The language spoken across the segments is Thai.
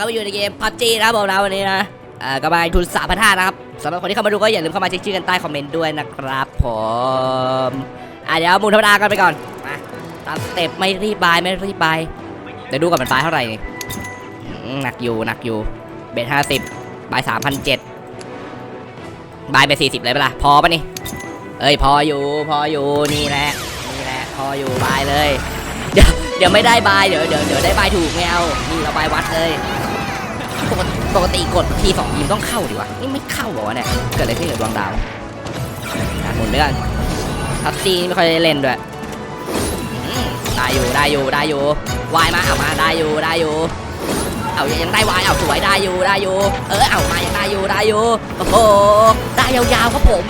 ก็มาอยู่ในเกมพับจีนะครับผมนะวันนี้นะอ่าก็มาทุนสามพันห้านะครับสำหรับคนที่เข้ามาดูก็อย่าลืมเข้ามาเช็คชื่อกันใต้คอมเมนต์ด้วยนะครับผมอะเดี๋ยวมุนธรรมดากันไปก่อนมาตามสเต็ปไม่รีบบายไม่รีบบายเดี๋ยวดูกับมันบายเท่าไหร่นี่หนักอยู่หนักอยู่เบสห้าสิบบายสามพันเจ็ดบายไปสี่สิบเลยเปะล่าพอปะนี่เอ้ยพออยู่พออยู่นี่แหละนี่แหละพออยู่บายเลย เดี๋ยวเดี๋ยวไม่ได้บายเดี๋ยวเดี๋ยวเดี๋ยวได้บายถูกไม่เอานี่เราบายวัดเลย ปกติปกติกดทีสองทีมต้องเข้าดิวะ นี่ไม่เข้าบอกว่าวะเนี่ย เกิดอะไรขึ้นกับดวงดาวอะหมุนด้วยกันทับซีนไม่ค่อยได้เล่นด้วยอืมได้อยู่ได้อยู่ได้อยู่วายมาเอามาได้อยู่ได้อยู่ เอายังได้วายเอาสวยได้อยู่ได้อยู่ เออเอามายังได้อยู่ได้อยู่โอ้โหได้ยาวๆครับผม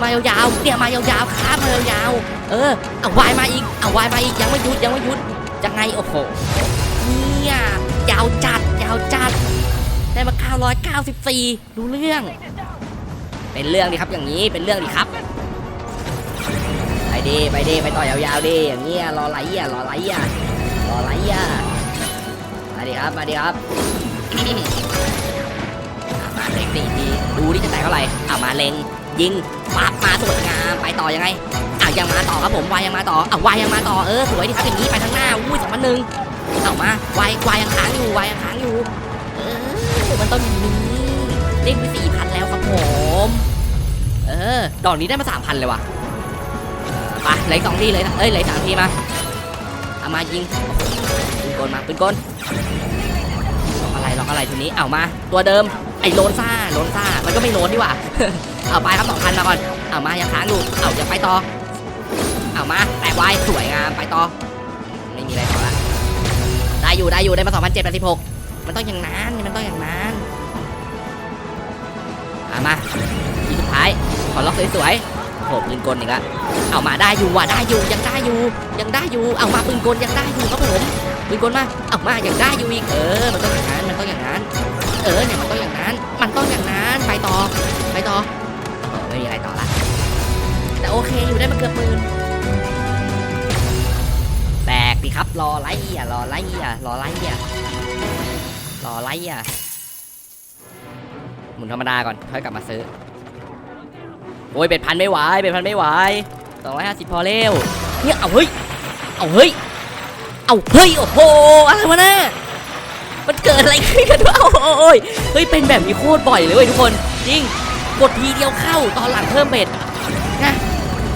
มายาวๆเนี่ยมายาวๆครับมายาวๆเออเอาวายมาอีกเอาวายมาอีกยังไม่หยุดยังไม่หยุดยังไงโอ้โหเนี่ยยาวจัดยาวจัด ได้มา 994 รู้เรื่อง เป็นเรื่องดีครับอย่างนี้เป็นเรื่องดีครับ ไปดีไปดีไปต่อยาวๆดีอย่างเงี้ยรอไหลอะรอไหลอะรอไหลอะมาดีครับมาดีครับอะมาเล็งสี่ทีดูที่จะแตกเท่าไหร่เอามาเล็งยิงปับมาสวยงามไปต่อยังไงอะยังมาต่อครับผมวายยังมาต่ออะวายยังมาต่อเออสวยดีครับอย่างนี้ไปข้างหน้าอุ้ยสองพันหนึ่งเอามาวายวายยังค้างอยู่วายยังค้างอยู่ มันต้องอย่างนี้เด้งไปสี่พันแล้วครับผม เออ ดอกนี้ได้มาสามพันเลยว่ะไปเหลืออกสองทีเลยนะเอ้ยเหลืออกสามทีมาเอามายิงปืนกลมาปืนกลล็อกอะไรล็อกอะไรทีนี้เอามา ตัวเดิมไอ้โลนซ่าโลนซ่ามันก็ไม่โลนดีกว่าเอาไปครับสองพันมาก่อนเอามายังค้างอยู่เอาจะไปต่อเอามาแตกไว้สวยงามไปต่อไม่มีอะไรต่อละได้อยู่ได้อยู่ได้มาสองพันเจ็ดแปดสิบหก มันต้องอย่างนั้นมันต้องอย่างนั้นเอามาทีสุดท้าย ขอล็อกสวยๆโอ้โหปืนกลอีกละเอามาได้อยู่ว่ะได้อยู่ยังได้อยู่ ยังได้อยู่ เอามาปืนกลยังได้อยู่ครับผมปืนกลมาเอามายังได้อยู่อีกเออ มันต้องอย่างนั้นมันต้องอย่างนั้น เออเนี่ยมันต้องอย่างนั้น มันต้องอย่างนั้นไปต่อไปต่อไม่มีอะไรต่อละแต่โอเคอยู่ได้มาเกือบหมื่นแตกดิครับรอไล่อะรอไล่อะรอไล่อะ รอไล่อะ หมุนธรรมดาก่อน ค่อยกลับมาซื้อ โอ้ยเป็ดพันไม่ไหวเป็ดพันไม่ไหวสองร้อยห้าสิบพอเร็ว เนี่ยเอาเฮ้ย เอาเฮ้ย เอาเฮ้ย โอ้โห อะไรวะเนี่ยมันเกิดอะไรขึ้นกันวะโอ้ย เฮ้ย เป็นแบบนี้โคตรบ่อยเลยเว้ยทุกคน จริง กดทีเดียวเข้า ตอนหลังเพิ่มเบ็ดนะ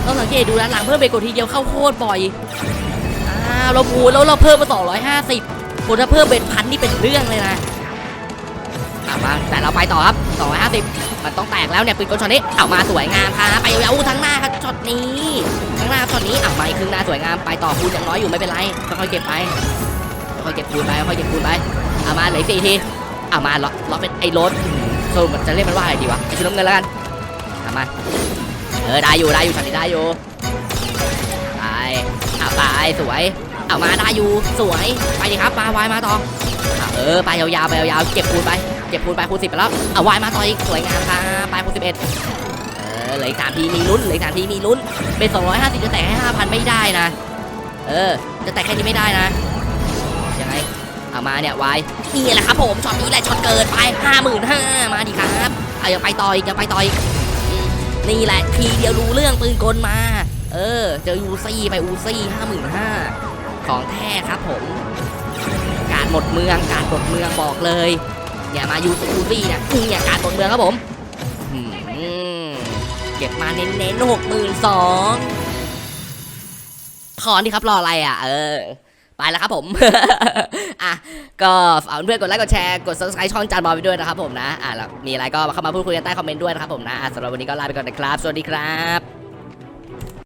ต้องสังเกตดูนะหลังเพิ่มเบ็ดกดทีเดียวเข้าโคตรบ่อยอ่าเราพูดแล้วเราเพิ่มมา250 คนถ้าเพิ่มเบ็ดพันนี่เป็นเรื่องเลยนะอะมาแต่เราไปต่อครับ250มันต้องแตกแล้วเนี่ยปืนกลช็อตนี้เอามาสวยงามครับไปยาวๆทั้งหน้าครับช็อตนี้ทั้งหน้าช็อตนี้เอามาอีกครึ่งหน้าสวยงามไปต่อคูณยังน้อยอยู่ไม่เป็นไรค่อยๆเก็บไปค่อยๆเก็บคูณไปค่อยๆเก็บคูณไปเอามาเหลืออกสี่ทีเอามาล็อกล็อเป็นไอ้รถสรุปมันจะเรียกมันว่าอะไรดีวะไอ้ชุดน้ำเงินแล้วกันเอามาเออได้อยู่ได้อยู่ช็อตนี้ได้อยู่ไปเอาไปสวย เอามาได้อยู่สวยไปดิครับมาวายมาต่ออเออไปยาวๆไปยาวๆเก็บคูณไปเก็บคูณไปคูณสิบไปแล้วเอาวายมาต่ออีกสวยงามครับไปคูณสิบเอ็ดเออเหลืออีกสามทีมีลุ้นเหลืออีกสามทีมีลุ้น เป็นสองร้อยห้าสิบจะแตกให้ห้าพันไม่ได้นะ เออ จะแตกแค่นี้ไม่ได้นะยังไงเอามาเนี่ยวายนี่แหละครับผมช็อตนี้แหละช็อตเกินไปห้าหมื่นห้ามาดิครับเอาอย่าไปต่ออีกอย่าไปต่ออีกนี่แหละทีเดียวรู้เรื่องปืนกลมา เออ เจอยูซี่ไปอูซี่ห้าหมื่นห้า ของแท้ครับผม การหมดเมืองการหมดเมืองบอกเลย อย่ามายูซูซี่นี่ยอืมเนี่ยการหมดเมืองครับผมเก็บมาเน้นๆหกหมื่นสองถอนี่ครับรออะไรอะ เออ ไปแล้วครับผม อะ ก็ฝากเพื่อนกดไลค์กดแชร์กด subscribe ช่องจานบอลไปด้วยนะครับผมนะ อะแล้วมีอะไรก็เข้ามาพูดคุยกันใต้คอมเมนต์ด้วยนะครับผมนะ อะสำหรับวันนี้ก็ลาไปก่อนนะครับ สวัสดีครับ